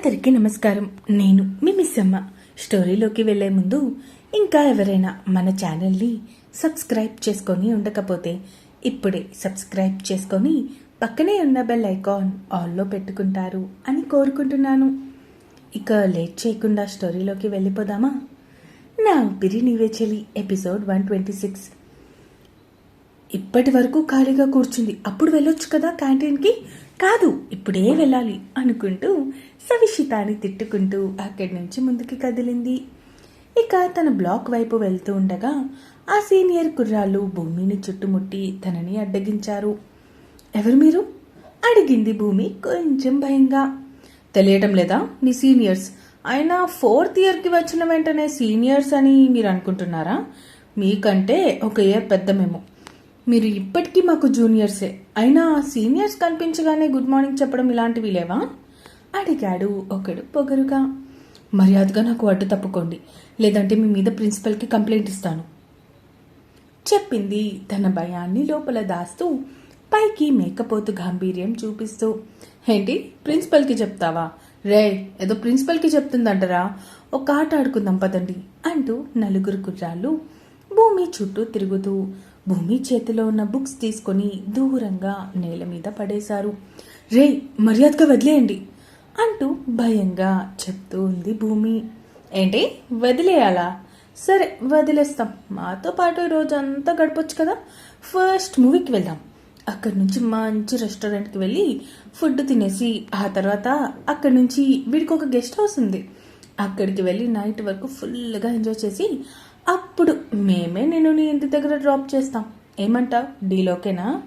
అందరికీ నమస్కారం. నేను మీ మిస్సమ్మ. స్టోరీలోకి వెళ్ళే ముందు ఇంకా ఎవరైనా మన ఛానల్ని సబ్స్క్రైబ్ చేసుకొని ఉండకపోతే ఇప్పుడే సబ్స్క్రైబ్ చేసుకొని పక్కనే ఉన్న బెల్ ఐకాన్ ఆల్లో పెట్టుకుంటారు అని కోరుకుంటున్నాను. ఇక లేట్ చేయకుండా స్టోరీలోకి వెళ్ళిపోదామా? నా ఊపిరి నీవే చెలి ఎపిసోడ్ వన్ ట్వంటీ సిక్స్. ఇప్పటి వరకు ఖాళీగా కూర్చుంది. అప్పుడు వెళ్ళొచ్చు కదా క్యాంటీన్కి? కాదు ఇప్పుడే వెళ్ళాలి అనుకుంటూ సవిషితాని తిట్టుకుంటూ అక్కడి నుంచి ముందుకి కదిలింది. ఇక తన బ్లాక్ వైపు వెళ్తూ ఉండగా ఆ సీనియర్ కుర్రాళ్ళు భూమిని చుట్టుముట్టి తనని అడ్డగించారు. ఎవరు మీరు? అడిగింది భూమి కొంచెం భయంగా. తెలియటం లేదా నీ సీనియర్స్? అయినా ఫోర్త్ ఇయర్కి వచ్చిన వెంటనే సీనియర్స్ అని మీరు అనుకుంటున్నారా? మీకంటే ఒక ఇయర్ పెద్ద మేము. మీరు ఇప్పటికీ మాకు జూనియర్సే. అయినా సీనియర్స్ కనిపించగానే గుడ్ మార్నింగ్ చెప్పడం ఇలాంటివి లేవా? అడిగాడు ఒకడు పొగరుగా. మర్యాదగా నాకు అడ్డు తప్పుకోండి. లేదంటే మీ మీద ప్రిన్సిపల్కి కంప్లైంట్ ఇస్తాను. చెప్పింది తన భయాన్ని లోపల దాస్తూ పైకి మేకపోతు గాంభీర్యం చూపిస్తూ. ఏంటి? ప్రిన్సిపల్కి చెప్తావా? రే ఏదో ప్రిన్సిపల్కి చెప్తుందంటరా? ఒక ఆట ఆడుకుందాం పదండి అంటూ నలుగురు కుర్రాళ్ళు భూమి చుట్టూ తిరుగుతూ భూమి చేతిలో ఉన్న బుక్స్ తీసుకొని దూరంగా నేల మీద పడేశారు. రే మర్యాదగా వదిలేయండి అంటూ భయంగా చెప్తూ ఉంది భూమి. ఏంటి? వదిలేయాలా? సరే వదిలేస్తాం. మాతో పాటు ఈ రోజు అంతా గడపొచ్చు కదా. ఫస్ట్ మూవీకి వెళ్దాం. అక్కడి నుంచి మంచి రెస్టారెంట్కి వెళ్ళి ఫుడ్ తినేసి ఆ తర్వాత అక్కడి నుంచి వీడికి ఒక గెస్ట్ హౌస్ ఉంది. అక్కడికి వెళ్ళి నైట్ వరకు ఫుల్గా ఎంజాయ్ చేసి అప్పుడు మేమే నేను నీ ఇంటి దగ్గర డ్రాప్ చేస్తాం. ఏమంటావ్ డీలోకేనా?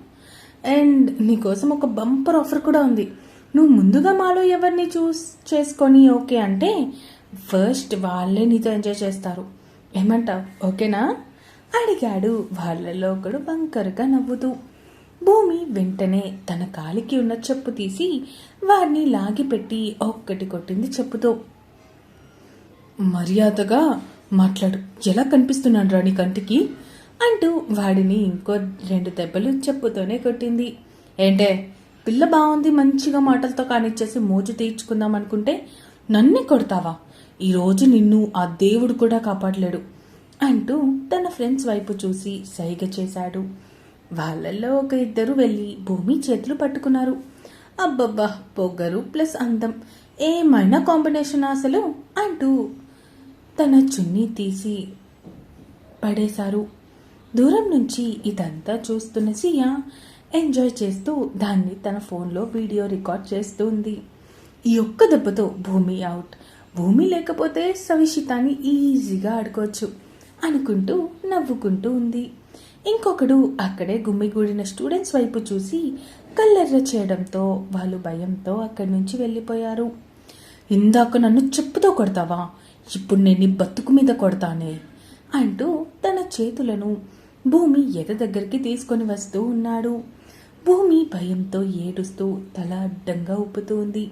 అండ్ నీకోసం ఒక బంపర్ ఆఫర్ కూడా ఉంది. నువ్వు ముందుగా మాలో ఎవరిని చూస్ చేసుకొని ఓకే అంటే ఫస్ట్ వాళ్ళే నీతో ఎంజాయ్ చేస్తారు. ఏమంటావు ఓకేనా? అడిగాడు. వాళ్ళలో ఒకడు బంకరుగా నవ్వుతూ. భూమి వెంటనే తన కాలికి ఉన్న చెప్పు తీసి వారిని లాగిపెట్టి ఒక్కటి కొట్టింది చెప్పుతో. మర్యాదగా మాట్లాడు. ఎలా కనిపిస్తున్నాను రా నీ కంటికి? అంటూ వాడిని ఇంకో రెండు దెబ్బలు చెప్పుతోనే కొట్టింది. ఏంటే పిల్ల బాగుంది మంచిగా మాటలతో కానిచ్చేసి మోజు తీర్చుకుందాం అనుకుంటే నన్నే కొడతావా? ఈరోజు నిన్ను ఆ దేవుడు కూడా కాపాడలేడు అంటూ తన ఫ్రెండ్స్ వైపు చూసి సైగ చేశాడు. వాళ్ళల్లో ఒక ఇద్దరు వెళ్ళి భూమి చేతులు పట్టుకున్నారు. అబ్బబ్బా పొగరు ప్లస్ అందం. ఏమైనా కాంబినేషన్ అసలు? అంటూ తన చున్నీ తీసి పడేశారు. దూరం నుంచి ఇదంతా చూస్తున్న సియా ఎంజాయ్ చేస్తూ దాన్ని తన ఫోన్లో వీడియో రికార్డ్ చేస్తూ ఉంది ఈ ఒక్క దెబ్బతో భూమి అవుట్. భూమి లేకపోతే సవిషితాన్ని ఈజీగా ఆడుకోవచ్చు అనుకుంటూ నవ్వుకుంటూ ఉంది. ఇంకొకడు అక్కడే గుమ్మిగూడిన స్టూడెంట్స్ వైపు చూసి కల్లెర్ర చేయడంతో వాళ్ళు భయంతో అక్కడి నుంచి వెళ్ళిపోయారు. ఇందాక నన్ను చెప్పుతో కొడతావా? ఇప్పుడు నేను నీ బతుకు మీద కొడతానే అంటూ తన చేతులను భూమి ఎద దగ్గరికి తీసుకొని వస్తూ ఉన్నాడు. భూమి భయంతో ఏడుస్తూ తల అడ్డంగా ఉప్పుతూ ఉంది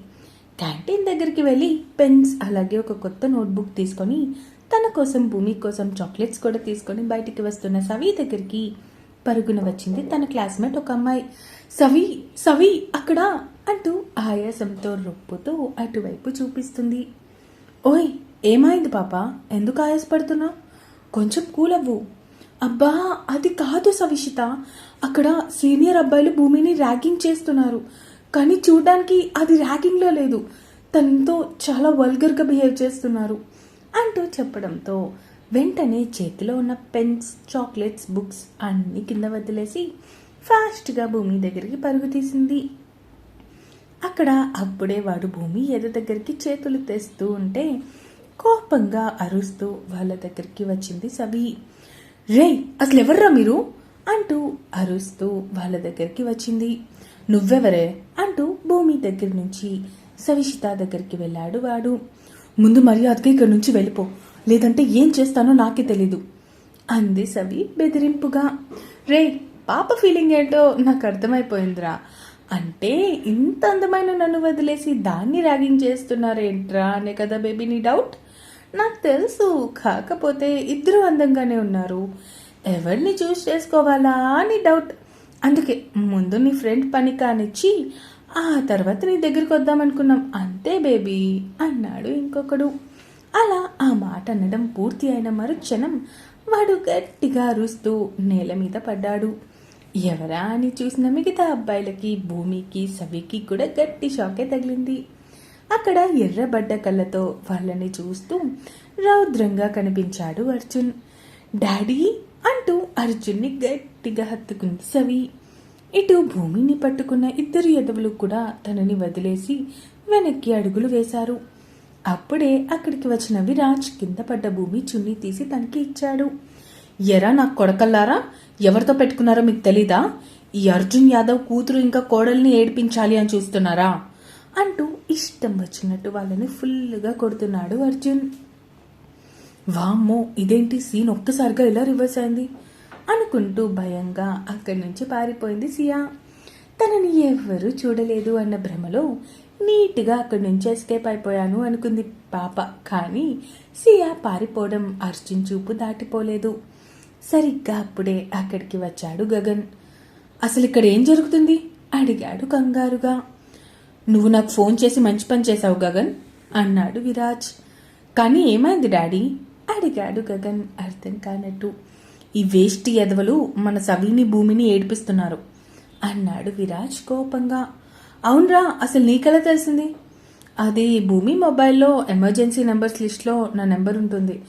క్యాంటీన్ దగ్గరికి వెళ్ళి పెన్స్ అలాగే ఒక కొత్త నోట్బుక్ తీసుకొని తన కోసం భూమి కోసం చాక్లెట్స్ కూడా తీసుకొని బయటికి వస్తున్న సవి దగ్గరికి పరుగున వచ్చింది తన క్లాస్మేట్ ఒక అమ్మాయి. సవి సవి అక్కడ అంటూ ఆయాసంతో రొప్పుతూ అటువైపు చూపిస్తుంది. ఓయ్ ఏమైంది పాప? ఎందుకు ఆయాసపడుతున్నావు? కొంచెం కూల్ అవ్వు అబ్బా అది కాదు సవిషిత. అక్కడ సీనియర్ అబ్బాయిలు భూమిని ర్యాగింగ్ చేస్తున్నారు. కానీ చూడడానికి అది ర్యాగింగ్లో లేదు. తనతో చాలా వల్గర్గా బిహేవ్ చేస్తున్నారు అంటూ చెప్పడంతో వెంటనే చేతిలో ఉన్న పెన్స్ చాక్లెట్స్ బుక్స్ అన్నీ కింద వదిలేసి ఫాస్ట్గా భూమి దగ్గరికి పరుగు తీసింది. అక్కడ అప్పుడే వాడు భూమి ఎద దగ్గరికి చేతులు తెస్తూ ఉంటే కోపంగా అరుస్తూ వాళ్ళ దగ్గరికి వచ్చింది సవి రేయ్ అసలు ఎవర్రా మీరు? అంటూ అరుస్తూ వాళ్ళ దగ్గరికి వచ్చింది. నువ్వెవరే? అంటూ భూమి దగ్గర నుంచి సవిషిత దగ్గరికి వెళ్ళాడు వాడు. ముందు మర్యాదగా ఇక్కడి నుంచి వెళ్ళిపో. లేదంటే ఏం చేస్తానో నాకే తెలీదు అంది సవి బెదిరింపుగా. రే పాప ఫీలింగ్ ఏంటో నాకు అర్థమైపోయిందిరా. అంటే ఇంత అందమైన నన్ను వదిలేసి దాన్ని ర్యాగింగ్ చేస్తున్నారేంట్రా అనే కదా బేబీ నీ డౌట్? నాకు తెలుసు. కాకపోతే ఇద్దరు అందంగానే ఉన్నారు. ఎవరిని చూస్ చేసుకోవాలా అని డౌట్ అందుకే ముందు నీ ఫ్రెండ్ పని కానిచ్చి ఆ తర్వాత నీ దగ్గరికి వద్దామనుకున్నాం. అంతే బేబీ అన్నాడు ఇంకొకడు. అలా ఆ మాట అనడం పూర్తి అయిన మరుక్షణం వాడు గట్టిగా అరుస్తూ నేల మీద పడ్డాడు. ఎవరా అని చూసిన మిగతా అబ్బాయిలకి భూమికి సవికి కూడా గట్టి షాకే తగిలింది. అక్కడ ఎర్రబడ్డ కళ్ళతో వాళ్ళని చూస్తూ రౌద్రంగా కనిపించాడు అర్జున్. డాడీ అంటూ అర్జున్ని గట్టిగా హత్తుకుంది సవి. ఇటు భూమిని పట్టుకున్న ఇద్దరు ఎదవులు కూడా తనని వదిలేసి వెనక్కి అడుగులు వేశారు. అప్పుడే అక్కడికి వచ్చిన విరాజ్ కింద పడ్డ భూమి చున్నీ తీసి తనకి ఇచ్చాడు. ఎరా నాకు కొడకల్లారా ఎవరితో పెట్టుకున్నారో మీకు తెలీదా? ఈ అర్జున్ యాదవ్ కూతురు ఇంకా కోడల్ని ఏడిపించాలి అని చూస్తున్నారా? అంటూ ఇష్టం వచ్చినట్టు వాళ్ళని ఫుల్గా కొడుతున్నాడు అర్జున్. వామ్మో ఇదేంటి సీన్ ఒక్కసారిగా ఎలా రివర్స్ అయింది? అనుకుంటూ భయంగా అక్కడి నుంచి పారిపోయింది సియా. తనని ఎవ్వరూ చూడలేదు అన్న భ్రమలో నీట్గా అక్కడి నుంచి ఎస్కేప్ అయిపోయాను అనుకుంది పాప. కానీ సియా పారిపోవడం అర్జున్ చూపు దాటిపోలేదు. సరిగ్గా అప్పుడే అక్కడికి వచ్చాడు గగన్. అసలు ఇక్కడ ఏం జరుగుతుంది? అడిగాడు కంగారుగా. నువ్వు నాకు ఫోన్ చేసి మంచి పని చేశావు గగన్ అన్నాడు విరాజ్. కానీ ఏమైంది డాడీ? అడిగాడు గగన్ అర్థం కానట్టు. ఈ వేస్ట్ ఎదవలు మన సవిని భూమిని ఏడిపిస్తున్నారు అన్నాడు విరాజ్ కోపంగా. అవునరా అసలు నీకెలా తెలిసింది? అది భూమి మొబైల్లో ఎమర్జెన్సీ నెంబర్స్ లిస్ట్లో నా నెంబర్ ఉంటుంది.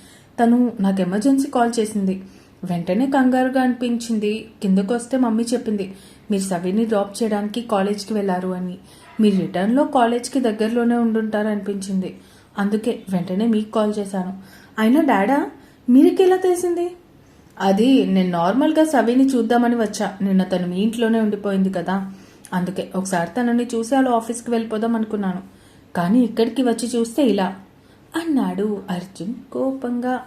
తను నాకు ఎమర్జెన్సీ కాల్ చేసింది. వెంటనే కంగారుగా అనిపించింది. కిందకు వస్తే మమ్మీ చెప్పింది మీరు సవిని డ్రాప్ చేయడానికి కాలేజ్కి వెళ్ళారు అని. మీరు రిటర్న్లో కాలేజ్కి దగ్గరలోనే ఉండుంటారనిపించింది అందుకే వెంటనే మీకు కాల్ చేశాను. అయినా డాడా మీరికి ఎలా తెలిసింది? అది నేను నార్మల్గా సవిని చూద్దామని వచ్చా. నిన్న తను మీ ఇంట్లోనే ఉండిపోయింది కదా. అందుకే ఒకసారి తనని చూసి అలా ఆఫీస్కి వెళ్ళిపోదాం అనుకున్నాను. కానీ ఇక్కడికి వచ్చి చూస్తే ఇలా. అన్నాడు అర్జున్ కోపంగా.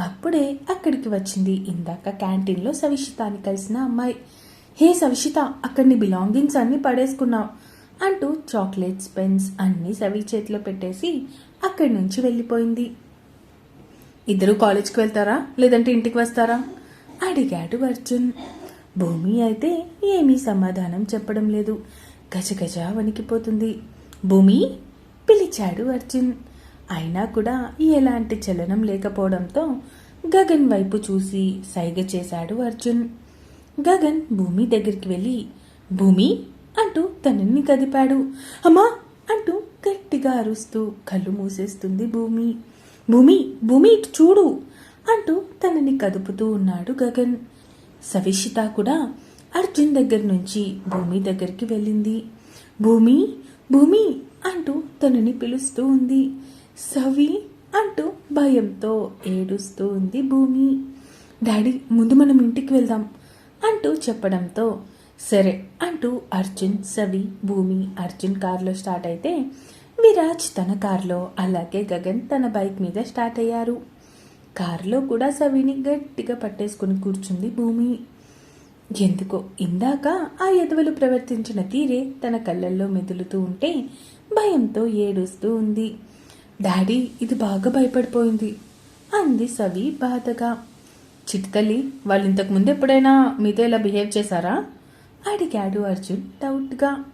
అప్పుడే అక్కడికి వచ్చింది ఇందాక క్యాంటీన్లో సవిషితాని కలిసిన అమ్మాయి. హే సవిషిత అక్కడిని బిలాంగింగ్స్ అన్నీ పడేసుకున్నావు. అంటూ చాక్లెట్స్ పెన్స్ అన్నీ సవి చేతిలో పెట్టేసి అక్కడి నుంచి వెళ్ళిపోయింది. ఇద్దరు కాలేజ్కి వెళ్తారా? లేదంటే ఇంటికి వస్తారా? అడిగాడు అర్జున్. భూమి అయితే ఏమీ సమాధానం చెప్పడం లేదు. గజగజ వణికిపోతుంది. భూమి? పిలిచాడు అర్జున్. అయినా కూడా ఎలాంటి చలనం లేకపోవడంతో గగన్ వైపు చూసి సైగ చేశాడు అర్జున్. గగన్ భూమి దగ్గరికి వెళ్ళి భూమి అంటూ తనని కదిపాడు. అమ్మా! అంటూ గట్టిగా అరుస్తూ కళ్ళు మూసేస్తుంది భూమి. భూమి! భూమి! ఇటు చూడు! అంటూ తనని కదుపుతూ ఉన్నాడు గగన్. సవిషిత కూడా అర్జున్ దగ్గర నుంచి భూమి దగ్గరికి వెళ్ళింది. భూమి! భూమి! అంటూ తనని పిలుస్తూ ఉంది. సవి! అంటూ భయంతో ఏడుస్తూ ఉంది భూమి. డాడీ ముందు మనం ఇంటికి వెళ్దాం అంటూ చెప్పడంతో సరే అంటూ అర్జున్ సవి భూమి అర్జున్ కారులో స్టార్ట్ అయితే విరాజ్ తన కారులో అలాగే గగన్ తన బైక్ మీద స్టార్ట్ అయ్యారు. కారులో కూడా సవిని గట్టిగా పట్టేసుకుని కూర్చుంది భూమి. ఎందుకో ఇందాక ఆ ఎదవలు ప్రవర్తించిన తీరే తన కళ్ళల్లో మెదులుతూ ఉంటే భయంతో ఏడుస్తూ ఉంది. డాడీ ఇది బాగా భయపడిపోయింది అంది సవి బాధగా. చిట్తల్లి వాళ్ళు ఇంతకు ముందు ఎప్పుడైనా మీతో ఇలా బిహేవ్ చేశారా? అడిగాడు అర్జున్ డౌట్గా.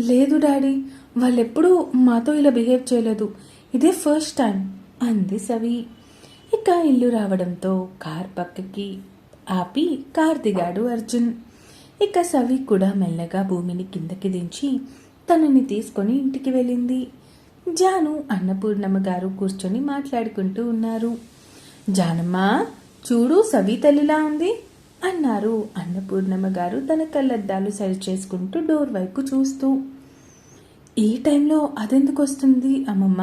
లేదు డాడీ వాళ్ళెప్పుడూ మాతో ఇలా బిహేవ్ చేయలేదు. ఇదే ఫస్ట్ టైం అంది సవి. ఇక ఇల్లు రావడంతో కార్ పక్కకి ఆపి కార్ దిగాడు అర్జున్. ఇక సవి కూడా మెల్లగా భూమిని కిందకి దించి తనని తీసుకొని ఇంటికి వెళ్ళింది. జాను అన్నపూర్ణమ్మ గారు కూర్చొని మాట్లాడుకుంటూ ఉన్నారు. జానమ్మ చూడు సవి తల్లిలా ఉంది. అన్నారు. అన్నపూర్ణమ్మ గారు తన కళ్ళద్దాలు సరి చేసుకుంటూ డోర్ వైపు చూస్తూ ఈ టైంలో అదెందుకు వస్తుంది అమ్మమ్మ?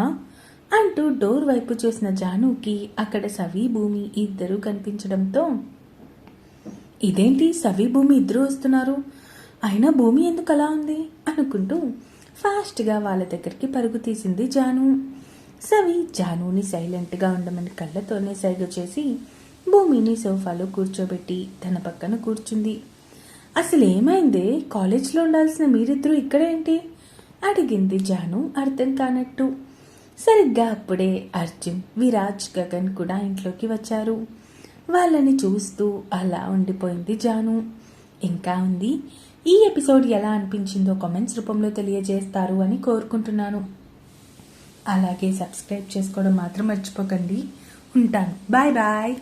అంటూ డోర్ వైపు చూసిన జానుకి అక్కడ సవి భూమి ఇద్దరు కనిపించడంతో ఇదేంటి సవి భూమి ఇద్దరు వస్తున్నారు? అయినా భూమి ఎందుకు అలా ఉంది? అనుకుంటూ ఫాస్ట్గా వాళ్ళ దగ్గరికి పరుగు తీసింది జాను. సవి జానుని సైలెంట్గా ఉండమని కళ్ళతోనే సైగ చేసి భూమిని సోఫాలో కూర్చోబెట్టి తన పక్కన కూర్చుంది. అసలు ఏమైందే కాలేజ్లో ఉండాల్సిన మీరిద్దరూ ఇక్కడేంటి? అడిగింది జాను అర్థం కానట్టు. సరిగ్గా అప్పుడే అర్జున్ విరాజ్ గగన్ కూడా ఇంట్లోకి వచ్చారు. వాళ్ళని చూస్తూ అలా ఉండిపోయింది జాను. ఇంకా ఉంది? ఈ ఎపిసోడ్ ఎలా అనిపించిందో కామెంట్స్ రూపంలో తెలియజేస్తారు అని కోరుకుంటున్నాను. అలాగే సబ్స్క్రైబ్ చేసుకోవడం మాత్రం మర్చిపోకండి. ఉంటాను. Bye bye.